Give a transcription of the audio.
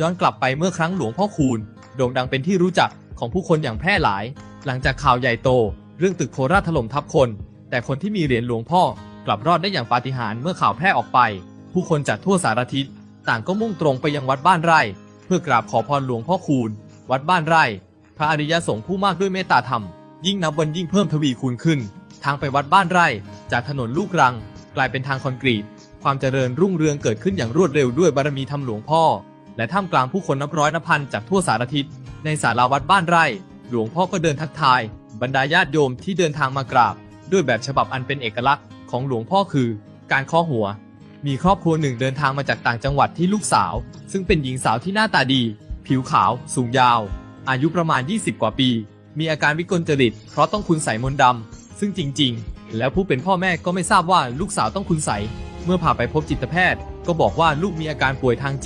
ย้อนกลับไปเมื่อครั้งหลวงพ่อคูณโด่งดังเป็นที่รู้จักของผู้คนอย่างแพร่หลาย หลังจากข่าวใหญ่โต เรื่องตึกโคราชถล่มทับคน แต่คนที่มีเหรียญหลวงพ่อกลับรอดได้อย่างปาฏิหาริย์เมื่อข่าวแพร่ออกไป ผู้คนจากทั่วสารทิศต่างก็มุ่งตรงไปยังวัดบ้านไร่ เพื่อกราบขอพรหลวงพ่อคูณ วัดบ้านไร่ พระอริยสงฆ์ผู้มากด้วยเมตตาธรรม ยิ่งนับวันยิ่งเพิ่มทวีคูณขึ้น ทางไปวัดบ้านไร่ จากถนนลูกรัง กลายเป็นทางคอนกรีต ความเจริญรุ่งเรืองเกิดขึ้นอย่างรวดเร็วด้วยบารมีธรรมหลวงพ่อ และท่ามกลางผู้คนนับร้อยนับพันจากทั่วสารทิศในศาลาวัดบ้านไร่ หลวงพ่อก็เดินทักทาย บรรดาญาติโยมที่เดินทางมากราบ ด้วยแบบฉบับอันเป็นเอกลักษณ์ของหลวงพ่อคือ การเคาะหัว มีครอบครัวหนึ่งเดินทางมาจากต่างจังหวัดที่ลูกสาว ซึ่งเป็นหญิงสาวที่หน้าตาดี ผิวขาว สูงยาว อายุประมาณ 20 กว่าปี มีอาการวิกลจริต เพราะต้องคุณใส่มนต์ดำซึ่งจริง ๆ แล้วผู้เป็นพ่อแม่ก็ไม่ทราบว่าลูกสาวต้องคุณใสเมื่อพาไปพบจิตแพทย์ ก็บอกว่าลูกมีอาการป่วยทางจิต